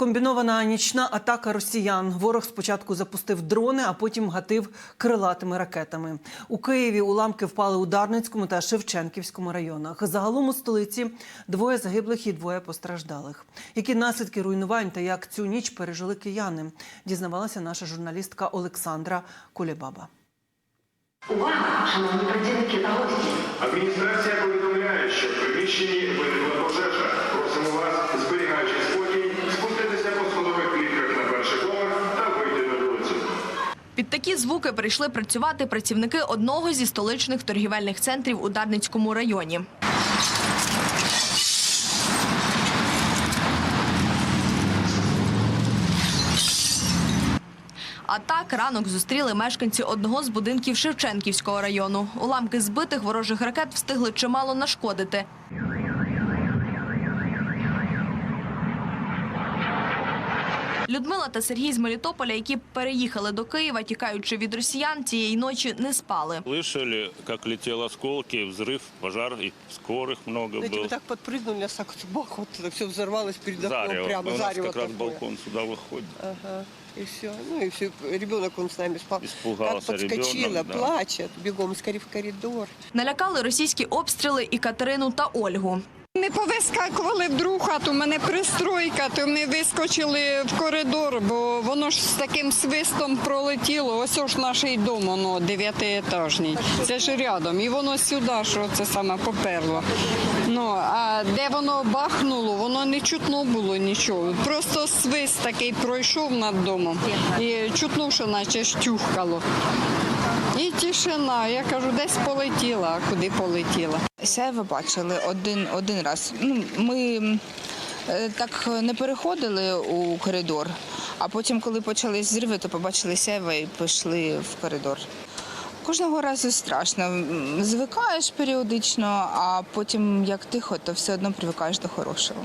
Комбінована нічна атака росіян. Ворог спочатку запустив дрони, а потім гатив крилатими ракетами. У Києві уламки впали у Дарницькому та Шевченківському районах. Загалом у столиці двоє загиблих і двоє постраждалих. Які наслідки руйнувань та як цю ніч пережили кияни? Дізнавалася наша журналістка Олександра Кулебаба. Увага, шановні працівники та гості! Адміністрація повідомляє, що в приміщенні виникла пожежа. Такі звуки прийшли працювати працівники одного зі столичних торгівельних центрів у Дарницькому районі. А так ранок зустріли мешканці одного з будинків Шевченківського району. Уламки збитих ворожих ракет встигли чимало нашкодити. Людмила та Сергій з Мелітополя, які переїхали до Києва, тікаючи від росіян, цієї ночі не спали. Слышали, как летели осколки, взрыв, пожар, и скорых много Знаете, мы было. так подпрыгнули, у нас так вот бах, вот это все взорвалось перед окном, Зарево. прямо У нас зарево как раз такое. балкон сюда выходит. Ага, и все. Ну и все, ребенок он с нами спал. Испугался как подскочила, ребенок, да. плачет, бегом скорее в коридор. Налякали російські обстріли і Катерину та Ольгу. Ми повискакували в другу хату, мене пристройка, то ми вискочили в коридор, бо воно ж з таким свистом пролетіло. Ось ж наш дом, воно дев'ятиетажний. Це ж рядом. І воно сюди, що це саме поперло. Ну, а де воно бахнуло, воно не чутно було нічого. Просто свист такий пройшов над домом. І чутно, що наче штюхкало. І тишина. Я кажу, десь полетіла, куди полетіла. Сяйво бачили один, один раз. Ну, ми е, так не переходили у коридор, а потім, коли почались зриви, то побачили сяйво і пішли в коридор. Кожного разу страшно. Звикаєш періодично, а потім як тихо, то все одно привикаєш до хорошого.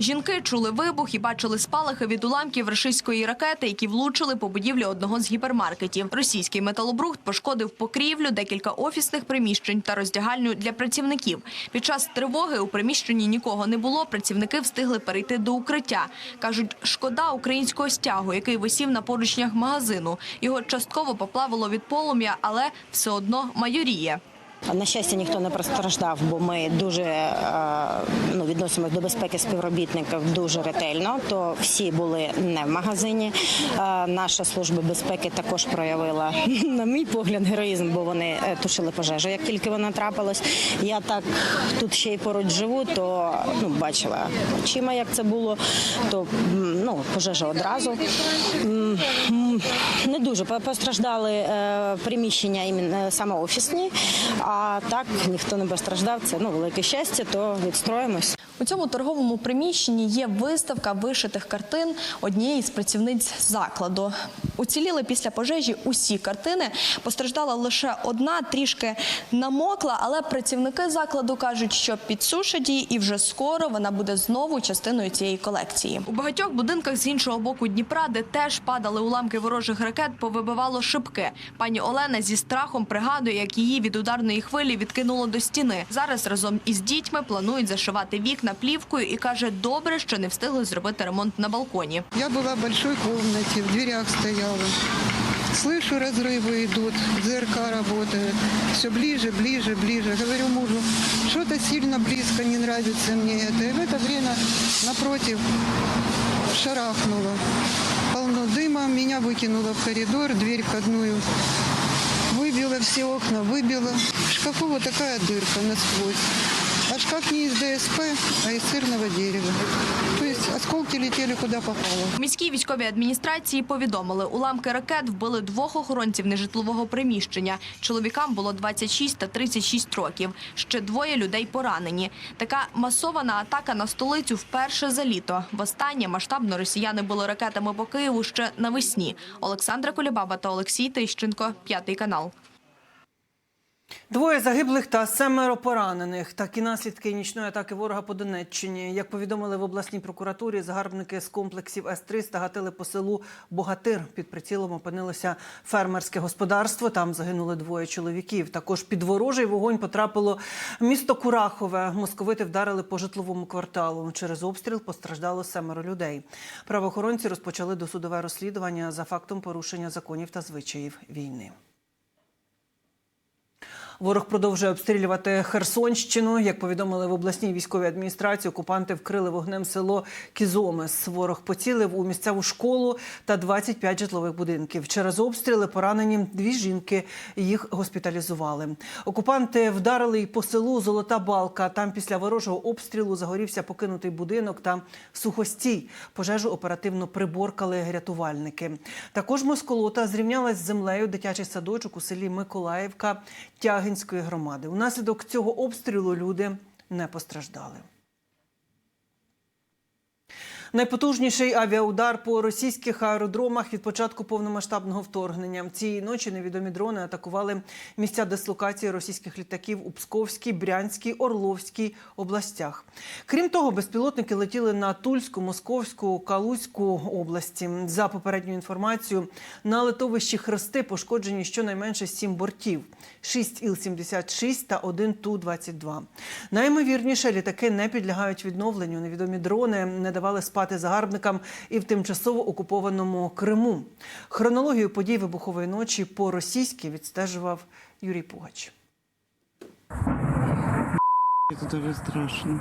Жінки чули вибух і бачили спалахи від уламків рашистської ракети, які влучили по будівлі одного з гіпермаркетів. Російський металобрухт пошкодив покрівлю, декілька офісних приміщень та роздягальню для працівників. Під час тривоги у приміщенні нікого не було. Працівники встигли перейти до укриття. кажуть, шкода українського стягу, який висів на поручнях магазину. Його частково поплавило від полум'я, але все одно майоріє. На щастя, ніхто не постраждав, бо ми дуже е, ну, відносимося до безпеки співробітників дуже ретельно. То всі були не в магазині. Е, Наша служба безпеки також проявила, на мій погляд, героїзм, бо вони е, тушили пожежу. Як тільки вона трапилась, я так тут ще й поруч живу, то ну, бачила очима, як це було. То ну, пожежа одразу. Не дуже постраждали приміщення саме офісні, а так ніхто не постраждав. Це ну велике щастя, то відстроїмось. У цьому торговому приміщенні є виставка вишитих картин однієї з працівниць закладу. Уціліли після пожежі усі картини. Постраждала лише одна, трішки намокла, але працівники закладу кажуть, що підсушать її, і вже скоро вона буде знову частиною цієї колекції. У багатьох будинках з іншого боку Дніпра, де теж падали уламки ворожих ракет, повибивало шибки. Пані Олена зі страхом пригадує, як її від ударної хвилі відкинуло до стіни. Зараз разом із дітьми планують зашивати вікна плівкою і каже, добре, що не встигли зробити ремонт на балконі. Я была в большой комнате, в дверях стояла. Слышу, разрывы идут, ЗРК работает. Все ближе, ближе, ближе. Говорю мужу, что-то сильно близко, не нравится мне это. И в это время напротив шарахнуло. Полно дыма, меня выкинуло в коридор, дверь входную выбила все окна, выбила. В шкафу вот такая дырка насквозь. А шкаф не из ДСП, а из сырного дерева. То есть осколки летели куда попало. В міській військовій адміністрації повідомили, уламки ракет вбили двох охоронців нежитлового приміщення. Чоловікам було 26 та 36 років. Ще двоє людей поранені. Така масована атака на столицю вперше за літо. Востаннє масштабно росіяни били ракетами по Києву ще навесні. Олександра Колібаба та Олексій Тищенко, п'ятий канал. Двоє загиблих та семеро поранених. Такі наслідки нічної атаки ворога по Донеччині. Як повідомили в обласній прокуратурі, загарбники з комплексів С-300 гатили по селу Богатир. Під прицілом опинилося фермерське господарство. Там загинули двоє чоловіків. Також під ворожий вогонь потрапило місто Курахове. Московити вдарили по житловому кварталу. Через обстріл постраждало семеро людей. Правоохоронці розпочали досудове розслідування за фактом порушення законів та звичаїв війни. Ворог продовжує обстрілювати Херсонщину. Як повідомили в обласній військовій адміністрації, окупанти вкрили вогнем село Кізомис. Ворог поцілив у місцеву школу та 25 житлових будинків. Через обстріли поранені дві жінки. Їх госпіталізували. Окупанти вдарили й по селу Золота Балка. Там після ворожого обстрілу загорівся покинутий будинок та сухостій. Пожежу оперативно приборкали рятувальники. Також москолота зрівнялась з землею дитячий садочок у селі Миколаївка Тягинської громади. Унаслідок цього обстрілу люди не постраждали. Найпотужніший авіаудар по російських аеродромах від початку повномасштабного вторгнення. Цієї ночі невідомі дрони атакували місця дислокації російських літаків у Псковській, Брянській, Орловській областях. Крім того, безпілотники летіли на Тульську, Московську, Калузьку області. За попередньою інформацією, на литовищі Хрести пошкоджені щонайменше сім бортів: 6 Іл-76 та 1 Ту-22. Найімовірніше, літаки не підлягають відновленню. Невідомі дрони не давали спати загарбникам і в тимчасово окупованому Криму. Хронологію подій вибухової ночі по російськи відстежував Юрій Пугач. Это даже страшно.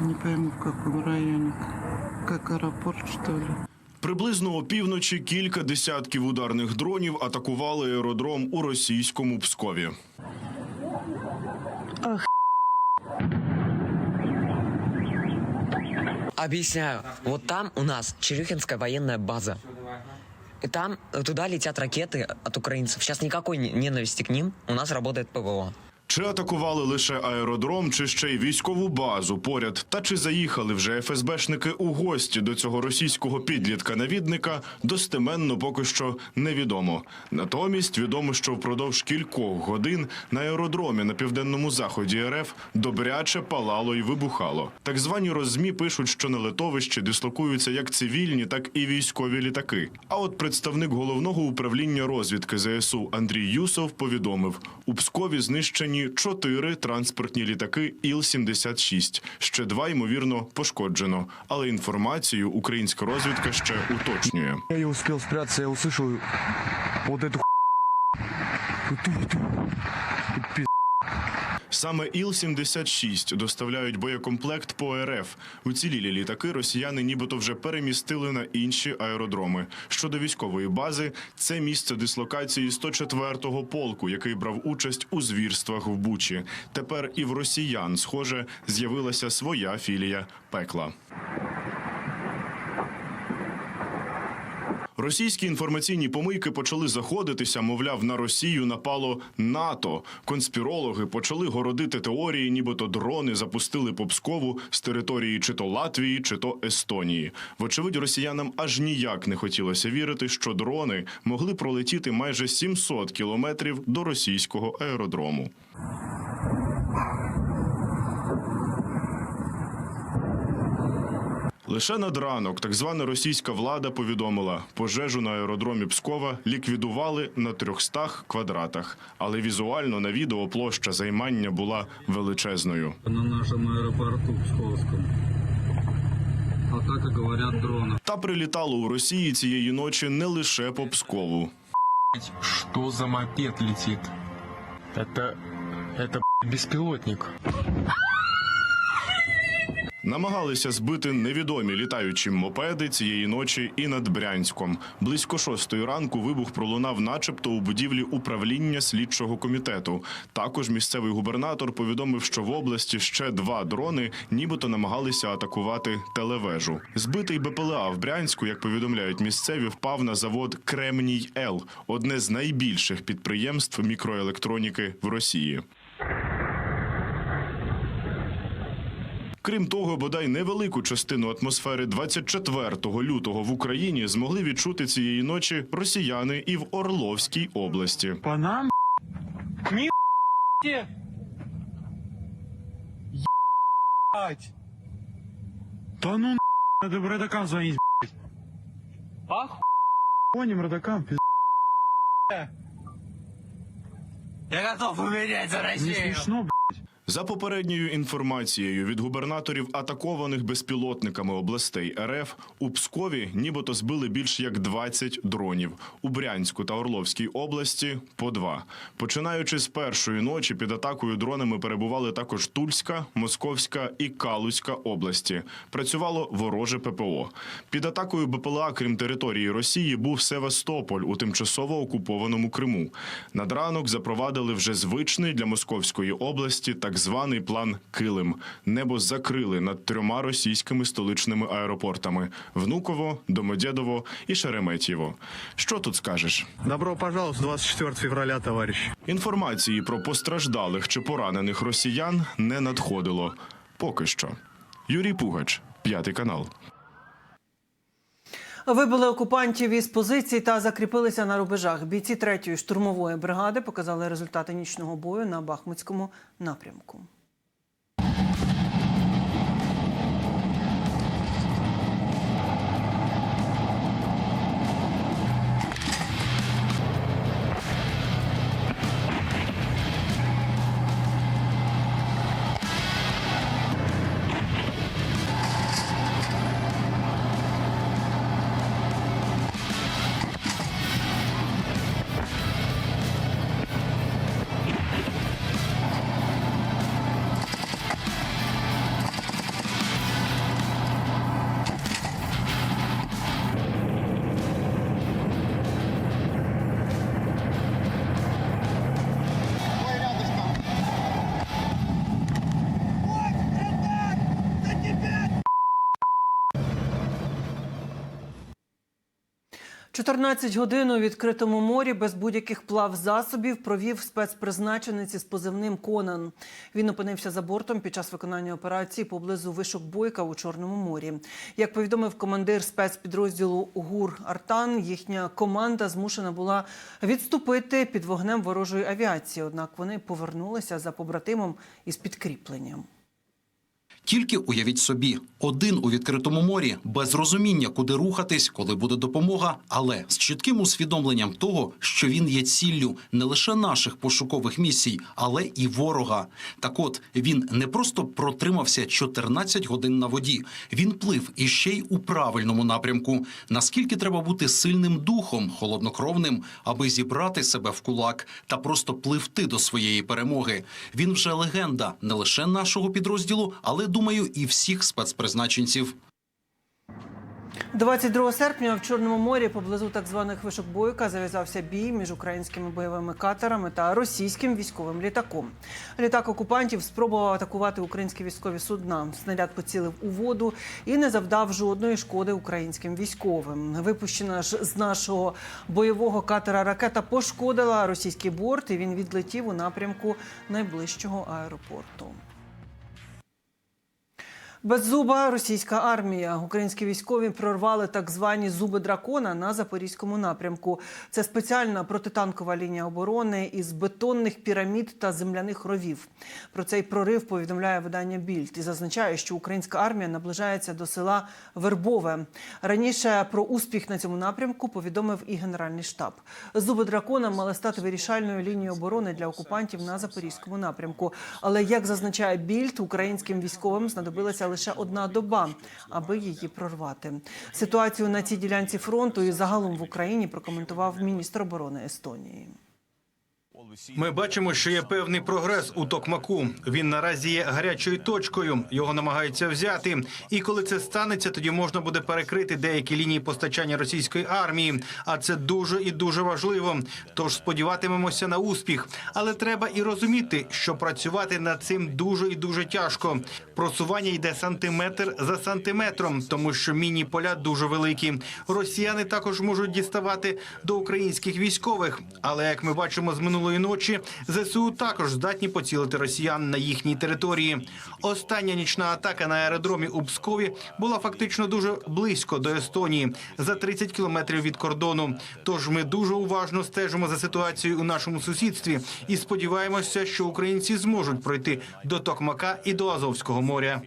Не пойму, в каком районе. Как аэропорт, что ли? Приблизно опівночі кілька десятків ударних дронів атакували аеродром у російському Пскові. Объясняю. Вот там у нас Черюхинская военная база. И там э, туда летят ракеты от украинцев. Сейчас никакой не- ненависти к ним. У нас работает ПВО. Чи атакували лише аеродром, чи ще й військову базу поряд, та чи заїхали вже ФСБшники у гості до цього російського підлітка-навідника, достеменно поки що невідомо. Натомість відомо, що впродовж кількох годин на аеродромі на південному заході РФ добряче палало і вибухало. Так звані роззмі пишуть, що на литовищі дислокуються як цивільні, так і військові літаки. А от представник головного управління розвідки ЗСУ Андрій Юсов повідомив: у Пскові знищені чотири транспортні літаки Іл-76. Ще два ймовірно пошкоджено. Але інформацію українська розвідка ще уточнює. Я не успел спрятатися, я услышав от эту Саме Іл-76 доставляють боєкомплект по РФ. Уцілілі літаки росіяни нібито вже перемістили на інші аеродроми. Щодо військової бази, це місце дислокації 104-го полку, який брав участь у звірствах в Бучі. Тепер і в росіян, схоже, з'явилася своя філія пекла. Російські інформаційні помийки почали заходитися, мовляв, на Росію напало НАТО. Конспірологи почали городити теорії, нібито дрони запустили по Пскову з території чи то Латвії, чи то Естонії. Вочевидь, росіянам аж ніяк не хотілося вірити, що дрони могли пролетіти майже 700 кілометрів до російського аеродрому. Лише над ранок так звана російська влада повідомила, пожежу на аеродромі Пскова ліквідували на 300 квадратах, але візуально на відео площа займання була величезною. На нашем аэропорту Псковском. Атака, говорят, дрона. Та прилітало у Росії цієї ночі не лише по Пскову. Что за мопед летит? Это... это беспилотник. Намагалися збити невідомі літаючі мопеди цієї ночі і над Брянськом. Близько шостої ранку вибух пролунав, начебто, у будівлі управління слідчого комітету. Також місцевий губернатор повідомив, що в області ще два дрони, нібито намагалися атакувати телевежу. Збитий БПЛА в Брянську, як повідомляють місцеві, впав на завод Кремній Л, одне з найбільших підприємств мікроелектроніки в Росії. Крім того, бодай невелику частину атмосфери 24 лютого в Україні змогли відчути цієї ночі росіяни і в Орловській області. По нам? Ебать! Да ну надо родакам звонить, блядь. Охуенным родакам, пиз... Я готов умереть за Россию! Не смешно. За попередньою інформацією від губернаторів атакованих безпілотниками областей РФ у Пскові нібито збили більш як 20 дронів. У Брянську та Орловській області по два. Починаючи з першої ночі, під атакою дронами перебували також Тульська, Московська і Калузька області. Працювало вороже ППО. Під атакою БПЛА, крім території Росії, був Севастополь у тимчасово окупованому Криму. Над ранок запровадили вже звичний для Московської області так званий план Килим. Небо закрили над трьома російськими столичними аеропортами: Внуково, Домодєдово і Шереметьєво. Що тут скажеш? Добро пожаловать 24 февраля, товариш. Інформації про постраждалих чи поранених росіян не надходило. Поки що. Юрій Пугач, п'ятий канал. Вибили окупантів із позицій та закріпилися на рубежах. Бійці третьої штурмової бригади показали результати нічного бою на Бахмутському напрямку. – 14 годин у відкритому морі без будь-яких плавзасобів провів спецпризначенець із позивним Конан. Він опинився за бортом під час виконання операції поблизу вишок Бойка у Чорному морі. Як повідомив командир спецпідрозділу ГУР Артан, їхня команда змушена була відступити під вогнем ворожої авіації. Однак вони повернулися за побратимом із підкріпленням. Тільки уявіть собі, один у відкритому морі, без розуміння, куди рухатись, коли буде допомога, але з чітким усвідомленням того, що він є ціллю не лише наших пошукових місій, але і ворога. Так от він не просто протримався 14 годин на воді, він плив і ще й у правильному напрямку. Наскільки треба бути сильним духом, холоднокровним, аби зібрати себе в кулак та просто пливти до своєї перемоги. Він вже легенда не лише нашого підрозділу, але думаю, і всіх спецпризначенців. 22 серпня в Чорному морі поблизу так званих вишок Бойка зав'язався бій між українськими бойовими катерами та російським військовим літаком. Літак окупантів спробував атакувати українські військові судна. Снаряд поцілив у воду і не завдав жодної шкоди українським військовим. Випущена ж з нашого бойового катера ракета пошкодила російський борт, і він відлетів у напрямку найближчого аеропорту. Беззуба російська армія. Українські військові прорвали так звані зуби дракона на запорізькому напрямку. Це спеціальна протитанкова лінія оборони із бетонних пірамід та земляних ровів. Про цей прорив повідомляє видання Більд і зазначає, що українська армія наближається до села Вербове. Раніше про успіх на цьому напрямку повідомив і генеральний штаб. Зуби дракона мали стати вирішальною лінією оборони для окупантів на запорізькому напрямку. Але як зазначає Більд, українським військовим знадобилася лише одна доба, аби її прорвати. Ситуацію на цій ділянці фронту і загалом в Україні прокоментував міністр оборони Естонії. Ми бачимо, що є певний прогрес у Токмаку. Він наразі є гарячою точкою. Його намагаються взяти. І коли це станеться, тоді можна буде перекрити деякі лінії постачання російської армії. А це дуже і дуже важливо. Тож сподіватимемося на успіх. Але треба і розуміти, що працювати над цим дуже і дуже тяжко. Просування йде сантиметр за сантиметром, тому що міні поля дуже великі. Росіяни також можуть діставати до українських військових. Але як ми бачимо з минулої ночі ЗСУ також здатні поцілити росіян на їхній території. Остання нічна атака на аеродромі у Пскові була фактично дуже близько до Естонії за 30 кілометрів від кордону. Тож ми дуже уважно стежимо за ситуацією у нашому сусідстві і сподіваємося, що українці зможуть пройти до Токмака і до Азовського моря.